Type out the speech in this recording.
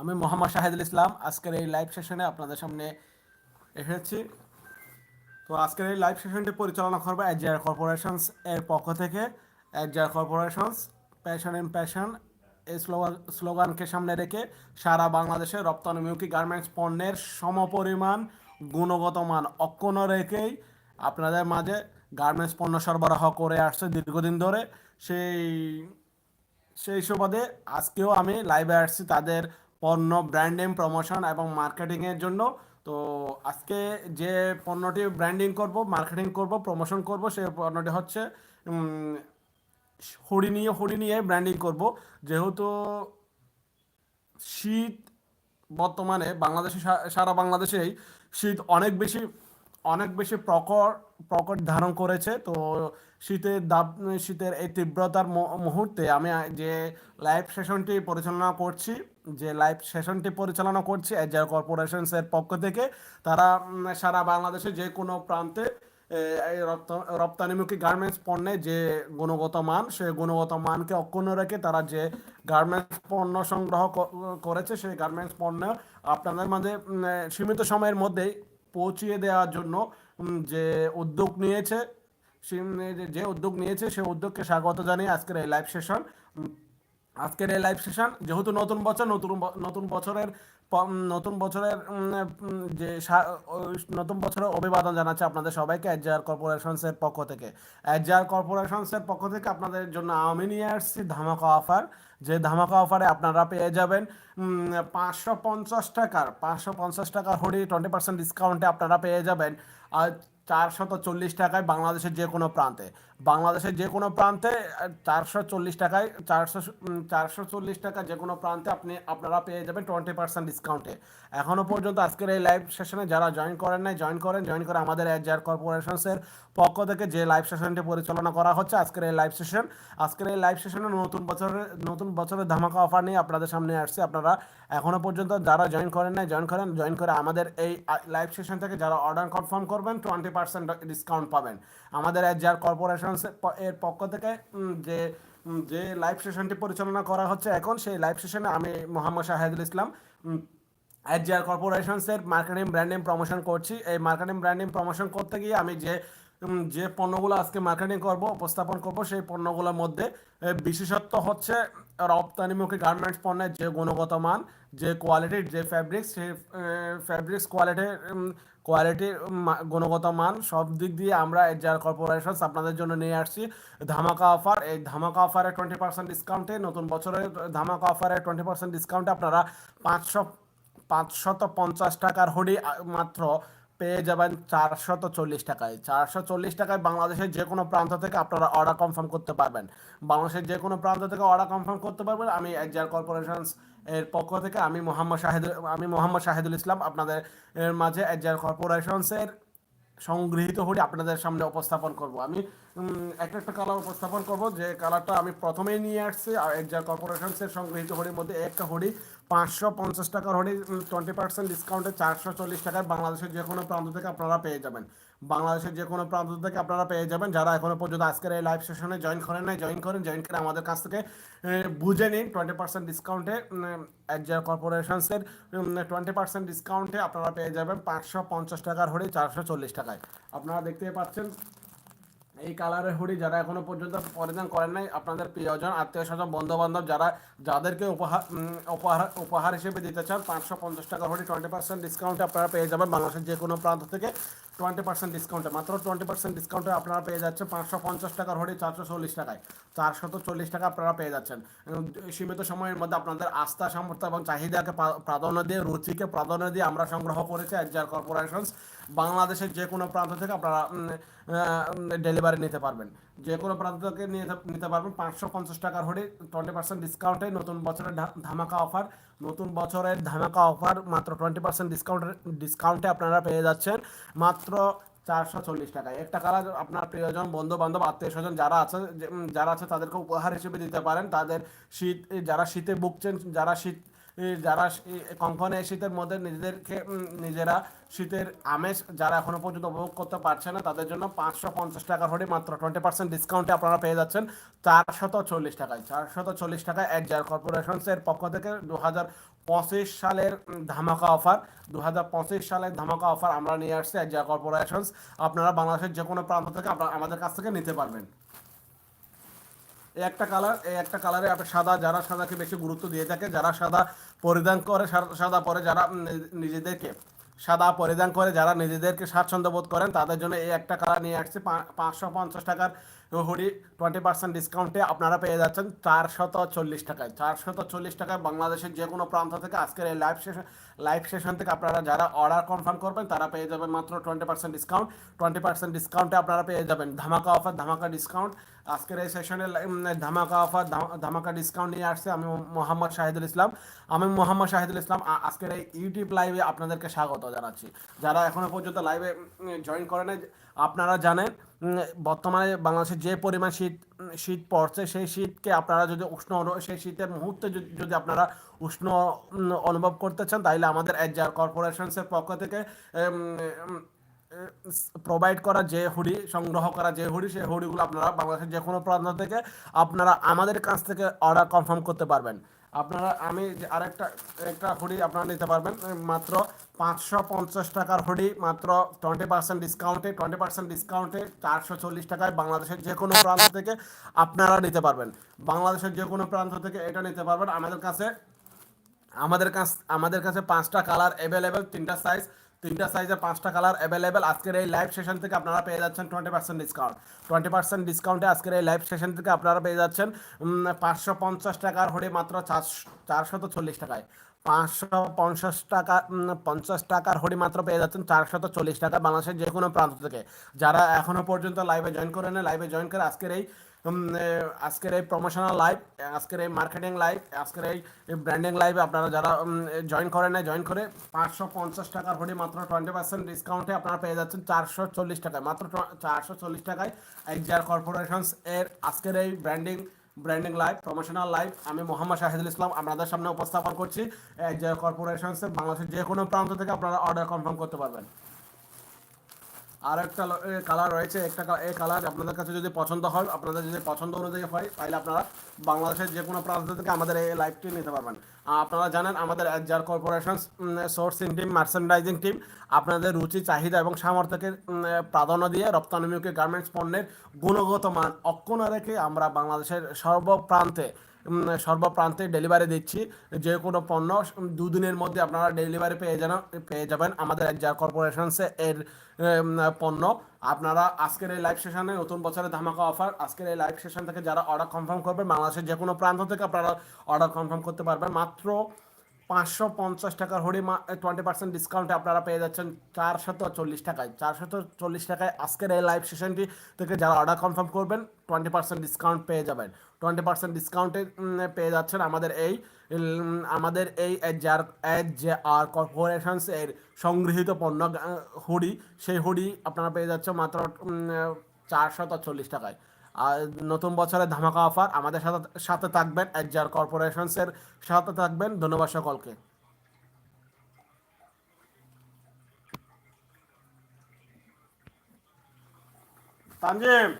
আমি মোহাম্মদ শাহিদুল ইসলাম। আজকের এই লাইভ সেশনে আপনাদের সামনে এসেছি। তো আজকের এই লাইভ সেশনটি পরিচালনা করবে এজিআর কর্পোরেশনস এর পক্ষ থেকে। AGR corporations passion in passion এই স্লোগান, স্লোগানকে সামনে রেখে সারা বাংলাদেশে রপ্তানিমুখী গার্মেন্টস পণ্যের সমপরিমাণ, গুণগত মান অক্ষুণ্ণ রেখেই আপনাদের মাঝে গার্মেন্টস পণ্য সরবরাহ করে আসছে দীর্ঘদিন ধরে। সেই সেই সুবাদে আজকেও আমি লাইভে আসছি। তাদের পণ্য ব্র্যান্ডিং প্রমোশন এবং মার্কেটিংয়ের জন্য। তো আজকে যে পণ্যটি ব্র্যান্ডিং করব মার্কেটিং করব প্রমোশন করব সেই পণ্যটি হচ্ছে হুডি নিয়ে হুডি নিয়ে ব্র্যান্ডিং করব। যেহেতু শীত বর্তমানে বাংলাদেশে সারা বাংলাদেশেই শীত অনেক বেশি অনেক বেশি প্রকট প্রকট ধারণ করেছে। তো শীতের দাব, শীতের এই তীব্রতার মুহূর্তে আমি যে লাইভ সেশনটি পরিচালনা করছি, যে লাইভ সেশনটি পরিচালনা করছি, এজার কর্পোরেশনসের পক্ষ থেকে, তারা সারা বাংলাদেশে যে কোনো প্রান্তে রপ্তানিমুখী গার্মেন্টস পণ্যে যে গুণগত মান সেই গুণগত মানকে অক্ষুণ্ণ রেখে তারা যে গার্মেন্টস পণ্য সংগ্রহ করেছে সেই গার্মেন্টস পণ্য আপনাদের মাঝে সীমিত সময়ের মধ্যেই পৌঁছিয়ে দেওয়ার জন্য যে উদ্যোগ নিয়েছে যে উদ্যোগ নিয়েছে, সেই উদ্যোগকে স্বাগত জানিয়ে আজকের এই লাইভ সেশন আজকের এই লাইভ সেশন যেহেতু নতুন বছর, নতুন নতুন বছরের নতুন বছরের যে নতুন বছরের অভিবাদন জানাচ্ছে আপনাদের সবাইকে এজার কর্পোরেশনসের পক্ষ থেকে। এজার কর্পোরেশনসের পক্ষ থেকে আপনাদের জন্য আমি নিয়ে আসছি ধামাকা অফার। যে ধামাকা অফারে আপনারা পেয়ে যাবেন পাঁচশো পঞ্চাশ টাকার, পাঁচশো পঞ্চাশ টাকার হুডি টোয়েন্টি পার্সেন্ট ডিসকাউন্টে আপনারা পেয়ে যাবেন। আর চারশত চল্লিশ টাকায় বাংলাদেশের যে কোনো প্রান্তে। বাংলাদেশের যে কোনো প্রান্তে চারশো চল্লিশ টাকায়, চারশো চারশো চল্লিশ টাকা যে কোনো প্রান্তে আপনি, আপনারা পেয়ে যাবেন টোয়েন্টি পার্সেন্ট ডিসকাউন্টে এখনও পর্যন্ত আজকের এই লাইভ সেশনে যারা জয়েন করেন নাই জয়েন করেন জয়েন করে আমাদের এজার কর্পোরেশনসের পক্ষ থেকে যে লাইভ সেশনটি পরিচালনা করা হচ্ছে, আজকের এই লাইভ সেশন আজকের এই লাইভ সেশনে নতুন বছরের নতুন বছরের ধামাকা অফার নিয়ে আপনাদের সামনে আসছে। আপনারা এখনও পর্যন্ত যারা জয়েন করেন নাই জয়েন করেন জয়েন করে আমাদের এই লাইভ সেশন থেকে যারা অর্ডার কনফার্ম করবেন, টোয়েন্টি পার্সেন্ট ডিসকাউন্ট পাবেন। আমাদের এজার কর্পোরেশন এর পক্ষ থেকে যে যে লাইভ সেশনটি পরিচালনা করা হচ্ছে এখন, সেই লাইভ সেশনে আমি মোহাম্মদ শাহেদুল ইসলাম এজিআর কর্পোরেশনসের মার্কেটিং ব্র্যান্ডিং প্রমোশন করছি। এই মার্কেটিং ব্র্যান্ডিং প্রমোশন করতে গিয়ে আমি যে যে পণ্যগুলো আজকে মার্কেটিং করব, উপস্থাপন করব, সেই পণ্যগুলোর মধ্যে বিশেষত্ব হচ্ছে রপ্তানিমুখী গার্মেন্টস পণ্যের যে গুণগত মান, যে কোয়ালিটির যে ফ্যাব্রিক্স সেই ফ্যাব্রিক্স কোয়ালিটির কোয়ালিটির গুণগত মান সব দিক দিয়ে আমরা এজার কর্পোরেশন আপনাদের জন্য নিয়ে আসছি। ধামাকা অফার এই ধামাকা অফারে টোয়েন্টি পার্সেন্ট ডিসকাউন্টে নতুন বছরের ধামাকা অফারে টোয়েন্টি পার্সেন্ট ডিসকাউন্টে আপনারা পাঁচশো, পাঁচশত পঞ্চাশ টাকার হুডি মাত্র পেয়ে যাবেন চারশত চল্লিশ টাকায়। চারশো চল্লিশ টাকায় বাংলাদেশের যে কোনো প্রান্ত থেকে আপনারা অর্ডার কনফার্ম করতে পারবেন। বাংলাদেশের যে কোনো প্রান্ত থেকে অর্ডার কনফার্ম করতে পারবেন। আমি এজার কর্পোরেশনস এর পক্ষ থেকে আমি মোহাম্মদ শাহিদুল, আমি মোহাম্মদ শাহিদুল ইসলাম আপনাদের মাঝে এজার কর্পোরেশনসের সংগৃহীত হুডি আপনাদের সামনে উপস্থাপন করব। আমি একটা একটা কালার উপস্থাপন করব। যে কালারটা আমি প্রথমেই নিয়ে আসছি, আর এক্সার কর্পোরেশনসের সংগৃহীত হুডির মধ্যে একটা হুডি পাঁচশো পঞ্চাশ টাকার হুডি টোয়েন্টি পার্সেন্ট ডিসকাউন্টে চারশো চল্লিশ টাকায় বাংলাদেশের যে কোনো প্রান্ত থেকে আপনারা পেয়ে যাবেন। বাংলাদেশের যে কোনো প্রান্ত থেকে আপনারা পেয়ে যাবেন। যারা এখনও পর্যন্ত আজকের এই লাইভ সেশনে জয়েন করেন নাই জয়েন করেন জয়েন করে আমাদের কাছ থেকে বুঝে নিন টোয়েন্টি পার্সেন্ট ডিসকাউন্টে এক্সার কর্পোরেশনসের টোয়েন্টি পার্সেন্ট ডিসকাউন্টে আপনারা পেয়ে যাবেন পাঁচশো পঞ্চাশ টাকার হুডি চারশো চল্লিশ টাকায়। আপনারা দেখতে পাচ্ছেন এই কালারের হুডি যারা এখনও পর্যন্ত পরিধান করেন নাই, আপনাদের প্রিয়জন আত্মীয় স্বজন বন্ধু বান্ধব যারা, যাদেরকে উপহার উপহার উপহার হিসেবে দিতে চান, পাঁচশো পঞ্চাশ টাকা হুডি টোয়েন্টি পার্সেন্ট ডিসকাউন্ট আপনারা পেয়ে যাবেন বাংলাদেশের যে কোনো প্রান্ত থেকে। টোয়েন্টি পার্সেন্ট ডিসকাউন্টে মাত্র টোয়েন্টি পার্সেন্ট ডিসকাউন্টে আপনারা পেয়ে যাচ্ছেন পাঁচশো পঞ্চাশ টাকার হুডি চারশো চল্লিশ টাকায়। চারশত চল্লিশ টাকা আপনারা পেয়ে যাচ্ছেন। সীমিত সময়ের মধ্যে আপনাদের আস্থা, সামর্থ্য এবং চাহিদাকে প্রাধান্য দিয়ে, রুচিকে প্রাধান্য দিয়ে আমরা সংগ্রহ করেছি এজার কর্পোরেশনস। বাংলাদেশের যে কোনো প্রান্ত থেকে আপনারা ডেলিভারি নিতে পারবেন। যে কোনো প্রান্ত থেকে নিতে পারবেন পাঁচশো পঞ্চাশ টাকার হলে টোয়েন্টি পার্সেন্ট ডিসকাউন্টে নতুন বছরের ধামাকা অফার নতুন বছরের ধামাকা অফার মাত্র টোয়েন্টি পার্সেন্ট ডিসকাউন্ট ডিসকাউন্টে আপনারা পেয়ে যাচ্ছেন মাত্র চারশো চল্লিশ টাকায়। একটা কালার আপনার প্রিয়জন বন্ধু বান্ধব আত্মীয় স্বজন যারা আছে যারা আছে তাদেরকে উপহার হিসেবে দিতে পারেন। তাদের শীত, যারা শীতে বুকছেন যারা শীত যারা এই শীতের মধ্যে নিজেদেরকে নিজেরা শীতের আমেজ যারা এখনও পর্যন্ত উপভোগ করতে পারছে না, তাদের জন্য পাঁচশো পঞ্চাশ টাকার হলে মাত্র টোয়েন্টি পার্সেন্ট ডিসকাউন্টে আপনারা পেয়ে যাচ্ছেন চারশত চল্লিশ টাকায়। চারশত চল্লিশ টাকায় এর কর্পোরেশনসের পক্ষ থেকে দু হাজার পঁচিশ সালের ধামাকা অফার দু হাজার পঁচিশ সালের ধামাকা অফার আমরা নিয়ে আসছি এর কর্পোরেশনস আপনারা বাংলাদেশের যে কোনো প্রান্ত থেকে আমাদের কাছ থেকে নিতে পারবেন। একটা কালার একটা কালারে আপনি সাদা, যারা সাদাকে বেশি গুরুত্ব দিয়ে থাকে, যারা সাদা পরিধান করে সাদা- পরে যারা নিজেদেরকে সাদা পরিধান করে, যারা নিজেদেরকে স্বাচ্ছন্দ্য বোধ করেন, তাদের জন্য এই একটা কালার নিয়ে আসছে পাঁচশো পঞ্চাশ টাকার হুডি টোয়েন্টি পার্সেন্ট ডিসকাউন্টে আপনারা পেয়ে যাচ্ছেন চারশত চল্লিশ টাকায়। চারশত চল্লিশ টাকায় বাংলাদেশের যে কোনো প্রান্ত থেকে আজকের এই লাইভ সেশন লাইভ সেশন থেকে আপনারা যারা অর্ডার কনফার্ম করবেন, তারা পেয়ে যাবেন মাত্র twenty percent discount twenty percent ডিসকাউন্টে আপনারা পেয়ে যাবেন ধামাকা অফার ধামাকা ডিসকাউন্ট আজকের এই সেশনে ধামাকা অফার ধামাকা ডিসকাউন্ট নিয়ে আসছে আমি মোহাম্মদ শাহিদুল ইসলাম। আমি মোহাম্মদ শাহিদুল ইসলাম আজকের এই ইউটিউব লাইভে আপনাদেরকে স্বাগত জানাচ্ছি। যারা এখনও পর্যন্ত লাইভে জয়েন করে আপনারা জানেন বর্তমানে বাংলাদেশে যে পরিমাণ শীত শীত পড়ছে, সেই শীতকে আপনারা যদি উষ্ণ সেই শীতের মুহূর্তে যদি আপনারা উষ্ণ অনুভব করতে চান, তাহলে আমাদের এজার কর্পোরেশনসের পক্ষ থেকে প্রোভাইড করা যে হুডি, সংগ্রহ করা যে হুডি, সেই হুডিগুলো আপনারা বাংলাদেশের যে কোনো প্রান্ত থেকে আপনারা আমাদের কাছ থেকে অর্ডার কনফার্ম করতে পারবেন। আপনারা, আমি আরেকটা, একটা হুডি আপনারা নিতে পারবেন মাত্র পাঁচশো পঞ্চাশ টাকার হুডি মাত্র টোয়েন্টি পার্সেন্ট ডিসকাউন্টে টোয়েন্টি পার্সেন্ট ডিসকাউন্টে চারশো চল্লিশ টাকায় বাংলাদেশের যে কোনো প্রান্ত থেকে আপনারা নিতে পারবেন। বাংলাদেশের যে কোনো প্রান্ত থেকে এটা নিতে পারবেন। আমাদের কাছে, আমাদের কাছ, আমাদের কাছে পাঁচটা কালার অ্যাভেলেবেল তিনটা সাইজ তিনটা সাইজের পাঁচটা কালার অ্যাভেলেবেল আজকের এই লাইভ সেশন থেকে আপনারা পেয়ে যাচ্ছেন twenty percent discount twenty percent ডিসকাউন্টে আজকের এই লাইভ সেশন থেকে আপনারা পেয়ে যাচ্ছেন পাঁচশো পঞ্চাশ টাকার হলে মাত্র চারশত চল্লিশ টাকায়। পাঁচশো পঞ্চাশ টাকা পঞ্চাশ টাকার হরি মাত্র পেয়ে যাচ্ছেন, চারশত চল্লিশ টাকা বাংলাদেশের যে কোনো প্রান্ত থেকে। যারা এখনও পর্যন্ত লাইভে জয়েন করে নেয় লাইভে জয়েন করে আজকের এই আজকের এই প্রমোশনাল লাইভ আজকের এই মার্কেটিং লাইভ আজকের এই ব্র্যান্ডিং লাইভে আপনারা যারা জয়েন করে নেয় জয়েন করে পাঁচশো পঞ্চাশ টাকার হরি মাত্র টোয়েন্টি পার্সেন্ট ডিসকাউন্টে আপনারা পেয়ে যাচ্ছেন চারশো চল্লিশ টাকায়। মাত্র চারশো চল্লিশ টাকায় এক্সার কর্পোরেশনস এর আজকের এই branding branding live promotional live আমি মোহাম্মদ শাহিদুল ইসলাম আপনাদের সামনে উপস্থাপন করছি। যে কর্পোরেশনসের বাংলাদেশের যে কোনো প্রান্ত থেকে আপনারা অর্ডার কনফার্ম করতে পারবেন। আর একটা কালার রয়েছে, একটা এই কালার আপনাদের কাছে যদি পছন্দ হয়, আপনাদের যদি পছন্দ অনুযায়ী হয়, তাহলে আপনারা বাংলাদেশের যে কোনো প্রান্ত থেকে আমাদের এই লাইভটি নিতে পারবেন। আপনারা জানেন, আমাদের যার corporation sourcing team merchandising team আপনাদের রুচি, চাহিদা এবং সামর্থ্যকে প্রাধান্য দিয়ে রপ্তানিমুখী গার্মেন্টস পণ্যের গুণগত মান অক্ষুণ্ণ রেখে আমরা বাংলাদেশের সর্বপ্রান্তে সর্বপ্রান্তে ডেলিভারি দিচ্ছি। যে কোনো পণ্য দুদিনের মধ্যে আপনারা ডেলিভারি পেয়ে যান পেয়ে যাবেন আমাদের যা কর্পোরেশনসে এর পণ্য। আপনারা আজকের এই লাইভ সেশনে নতুন বছরের ধামাকা অফার আজকের এই লাইভ সেশন থেকে যারা অর্ডার কনফার্ম করবেন, বাংলাদেশের যে কোনো প্রান্ত থেকে আপনারা অর্ডার কনফার্ম করতে পারবেন। মাত্র পাঁচশো পঞ্চাশ টাকার হরি টোয়েন্টি পার্সেন্ট ডিসকাউন্টে আপনারা পেয়ে যাচ্ছেন চারশত চল্লিশ টাকায়। চারশত চল্লিশ টাকায় আজকের এই লাইভ সেশনটি থেকে যারা অর্ডার কনফার্ম করবেন টোয়েন্টি পার্সেন্ট ডিসকাউন্ট পেয়ে যাবেন। টোয়েন্টি পার্সেন্ট ডিসকাউন্টে পেয়ে যাচ্ছেন আমাদের এই আমাদের এই যার যে আর কর্পোরেশনস এর সংগৃহীত পণ্য হুডি সেই হুডি আপনারা পেয়ে যাচ্ছেন মাত্র চারশত চল্লিশ টাকায়। আর নতুন বছরের ধামাকা অফার আমাদের সাথে সাথে থাকবেন এজার কর্পোরেশনসের সাথে থাকবেন। ধন্যবাদ সকলকে। তানজিম।